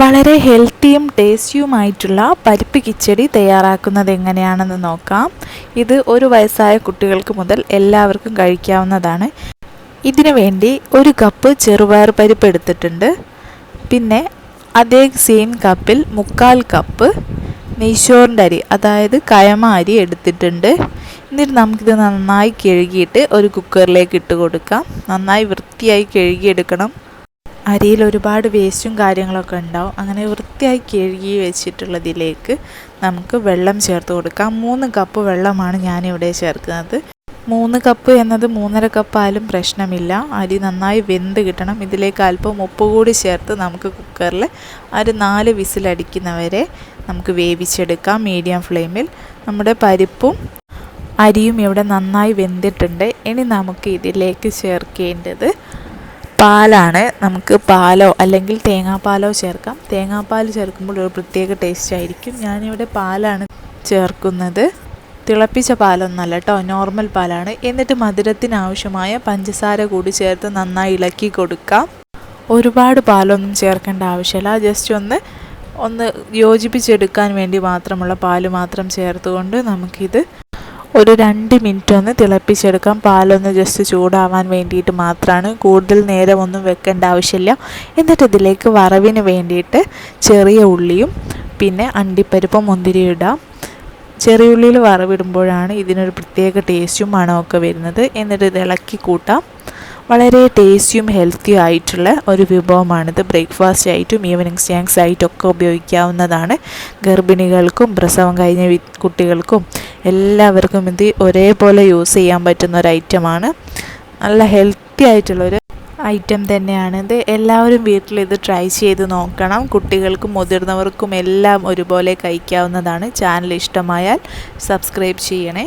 വളരെ ഹെൽത്തിയും ടേസ്റ്റിയുമായിട്ടുള്ള പരിപ്പ് കിച്ചടി തയ്യാറാക്കുന്നത് എങ്ങനെയാണെന്ന് നോക്കാം. ഇത് ഒരു വയസ്സായ കുട്ടികൾക്ക് മുതൽ എല്ലാവർക്കും കഴിക്കാവുന്നതാണ്. ഇതിനു വേണ്ടി ഒരു കപ്പ് ചെറുപയർ പരിപ്പ് എടുത്തിട്ടുണ്ട്. പിന്നെ അതേ സെയിം കപ്പിൽ മുക്കാൽ കപ്പ് നെയ്ച്ചോറിന്റെ അരി അതായത് കയമ അരി എടുത്തിട്ടുണ്ട്. എന്നിട്ട് നമുക്കിത് നന്നായി കഴുകിയിട്ട് ഒരു കുക്കറിലേക്ക് ഇട്ട് കൊടുക്കാം. നന്നായി വൃത്തിയായി കഴുകിയെടുക്കണം. അരിയിൽ ഒരുപാട് വേസ്റ്റും കാര്യങ്ങളൊക്കെ ഉണ്ടാവും. അങ്ങനെ വൃത്തിയായി കഴുകി വെച്ചിട്ടുള്ളതിലേക്ക് നമുക്ക് വെള്ളം ചേർത്ത് കൊടുക്കാം. മൂന്ന് കപ്പ് വെള്ളമാണ് ഞാനിവിടെ ചേർക്കുന്നത്. മൂന്ന് കപ്പ് എന്നത് മൂന്നര കപ്പായാലും പ്രശ്നമില്ല. അരി നന്നായി വെന്ത് കിട്ടണം. ഇതിലേക്ക് അല്പം ഉപ്പ് കൂടി ചേർത്ത് നമുക്ക് കുക്കറിൽ ഒരു നാല് വിസിലടിക്കുന്നവരെ നമുക്ക് വേവിച്ചെടുക്കാം മീഡിയം ഫ്ലെയിമിൽ. നമ്മുടെ പരിപ്പും അരിയും ഇവിടെ നന്നായി വെന്തിട്ടുണ്ട്. ഇനി നമുക്ക് ഇതിലേക്ക് ചേർക്കേണ്ടത് പാലാണ് നമുക്ക് പാലോ അല്ലെങ്കിൽ തേങ്ങാപ്പാലോ ചേർക്കാം. തേങ്ങാപ്പാൽ ചേർക്കുമ്പോൾ ഒരു പ്രത്യേക ടേസ്റ്റ് ആയിരിക്കും. ഞാനിവിടെ പാലാണ് ചേർക്കുന്നത്. തിളപ്പിച്ച പാലൊന്നല്ല കേട്ടോ നോർമൽ പാലാണ്. എന്നിട്ട് മധുരത്തിനാവശ്യമായ പഞ്ചസാര കൂടി ചേർത്ത് നന്നായി ഇളക്കി കൊടുക്കാം. ഒരുപാട് പാലൊന്നും ചേർക്കേണ്ട ആവശ്യമില്ല. ജസ്റ്റ് ഒന്ന് ഒന്ന് യോജിപ്പിച്ചെടുക്കാൻ വേണ്ടി മാത്രമുള്ള പാൽ മാത്രം ചേർത്തുകൊണ്ട് നമുക്കിത് ഒരു രണ്ട് മിനിറ്റ് ഒന്ന് തിളപ്പിച്ചെടുക്കാം. പാലൊന്ന് ജസ്റ്റ് ചൂടാവാൻ വേണ്ടിയിട്ട് മാത്രമാണ് കൂടുതൽ നേരം ഒന്നും വെക്കേണ്ട ആവശ്യമില്ല. എന്നിട്ട് ഇതിലേക്ക് വറവിന് വേണ്ടിയിട്ട് ചെറിയ ഉള്ളിയും പിന്നെ അണ്ടിപ്പരിപ്പും മുന്തിരിയും ഇടാം. ചെറിയ ഉള്ളിയിൽ വറവിടുമ്പോഴാണ് ഇതിനൊരു പ്രത്യേക ടേസ്റ്റും മണമൊക്കെ വരുന്നത്. എന്നിട്ട് ഇത് ഇളക്കി കൂട്ടാം. വളരെ ടേസ്റ്റിയും ഹെൽത്തിയും ആയിട്ടുള്ള ഒരു വിഭവമാണിത്. ബ്രേക്ക്ഫാസ്റ്റ് ആയിട്ടും ഈവനിങ് സ്നാക്സ് ആയിട്ടും ഒക്കെ ഉപയോഗിക്കാവുന്നതാണ്. ഗർഭിണികൾക്കും പ്രസവം കഴിഞ്ഞ കുട്ടികൾക്കും എല്ലാവർക്കും ഇത് ഒരേപോലെ യൂസ് ചെയ്യാൻ പറ്റുന്ന ഒരു ഐറ്റമാണ് നല്ല ഹെൽത്തി ആയിട്ടുള്ളൊരു ഐറ്റം തന്നെയാണ് ഇത്. എല്ലാവരും വീട്ടിൽ ഇത് ട്രൈ ചെയ്ത് നോക്കണം. കുട്ടികൾക്കും മുതിർന്നവർക്കും എല്ലാം ഒരുപോലെ കഴിക്കാവുന്നതാണ്. ചാനൽ ഇഷ്ടമായാൽ സബ്സ്ക്രൈബ് ചെയ്യണേ.